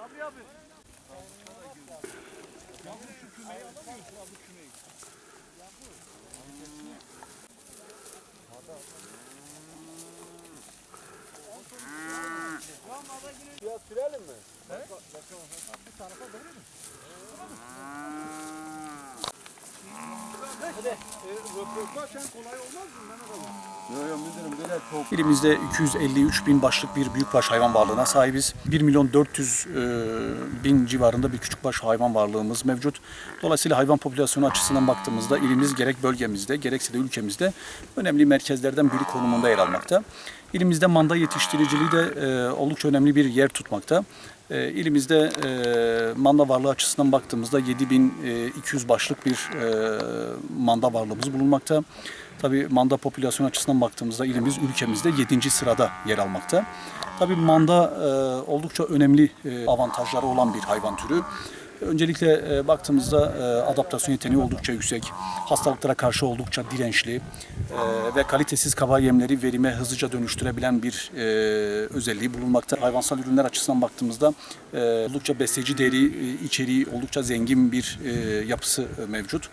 Sabri abi. Yavrum şu kümeyi alamıyorsun abi kümeyi. Yavrum. Ada. Tamam ada yine. Ya sürelim mi? He? Bak bak bak. Bir tarafa doğru mu? Hadi. Ee, röportaj kolay olmaz mı? Ben alalım. İlimizde 253 bin başlık bir büyükbaş hayvan varlığına sahibiz. 1 milyon 400 e, bin civarında bir küçükbaş hayvan varlığımız mevcut. Dolayısıyla hayvan popülasyonu açısından baktığımızda ilimiz gerek bölgemizde gerekse de ülkemizde önemli merkezlerden biri konumunda yer almakta. İlimizde manda yetiştiriciliği de e, oldukça önemli bir yer tutmakta. E, İlimizde e, manda varlığı açısından baktığımızda 7200 başlık bir e, manda varlığımız bulunmakta. Tabii manda popülasyonu açısından baktığımızda ilimiz ülkemizde 7. sırada yer almakta. Tabii manda e, oldukça önemli e, avantajları olan bir hayvan türü. Öncelikle e, baktığımızda e, adaptasyon yeteneği oldukça yüksek, hastalıklara karşı oldukça dirençli e, ve kalitesiz kaba yemleri verime hızlıca dönüştürebilen bir e, özelliği bulunmakta. Hayvansal ürünler açısından baktığımızda e, oldukça besleyici değeri e, içeriği oldukça zengin bir e, yapısı e, mevcut.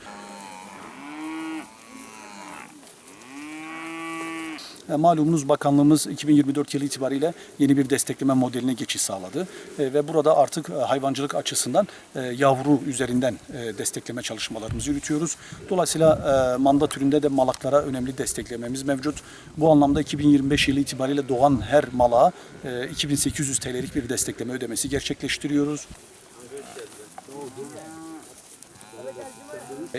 Malumunuz bakanlığımız 2024 yılı itibariyle yeni bir destekleme modeline geçiş sağladı. E, Ve burada artık e, hayvancılık açısından e, yavru üzerinden e, destekleme çalışmalarımızı yürütüyoruz. Dolayısıyla e, manda türünde de malaklara önemli desteklememiz mevcut. Bu anlamda 2025 yılı itibariyle doğan her malağa e, 2800 TL'lik bir destekleme ödemesi gerçekleştiriyoruz.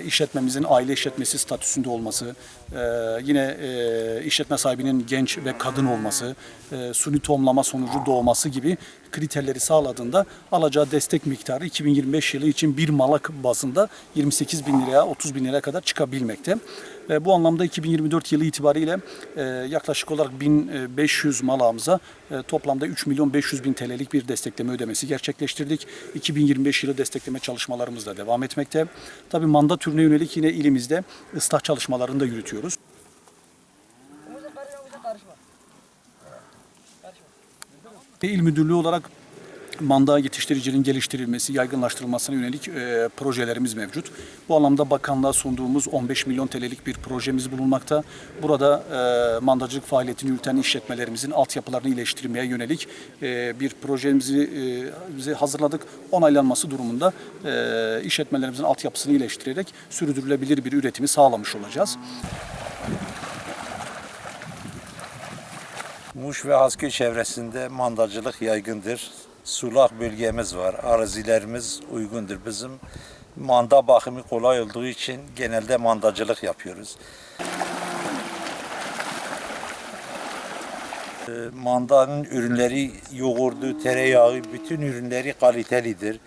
İşletmemizin aile işletmesi statüsünde olması, e, yine e, işletme sahibinin genç ve kadın olması, e, suni tohumlama sonucu doğması gibi kriterleri sağladığında alacağı destek miktarı 2025 yılı için bir malak bazında 28 bin liraya 30 bin liraya kadar çıkabilmekte. Ve bu anlamda 2024 yılı itibariyle e, yaklaşık olarak 1500 malağımıza e, toplamda 3 milyon 500 bin TL'lik bir destekleme ödemesi gerçekleştirdik. 2025 yılı destekleme çalışmalarımız da devam etmekte. Tabii manda türüne yönelik yine ilimizde ıslah çalışmalarını da yürütüyoruz. İl Müdürlüğü olarak manda yetiştiriciliğin geliştirilmesi, yaygınlaştırılmasına yönelik e, projelerimiz mevcut. Bu anlamda bakanlığa sunduğumuz 15 milyon TL'lik bir projemiz bulunmakta. Burada e, mandacılık faaliyetini yürüten işletmelerimizin altyapılarını iyileştirmeye yönelik e, bir projemizi e, hazırladık. Onaylanması durumunda e, işletmelerimizin altyapısını iyileştirerek sürdürülebilir bir üretimi sağlamış olacağız. Muş ve Hasköy çevresinde mandacılık yaygındır. Sulak bölgemiz var, arazilerimiz uygundur. Bizim manda bakımı kolay olduğu için genelde mandacılık yapıyoruz. Ee, Mandanın ürünleri, yoğurdu, tereyağı, bütün ürünleri kalitelidir.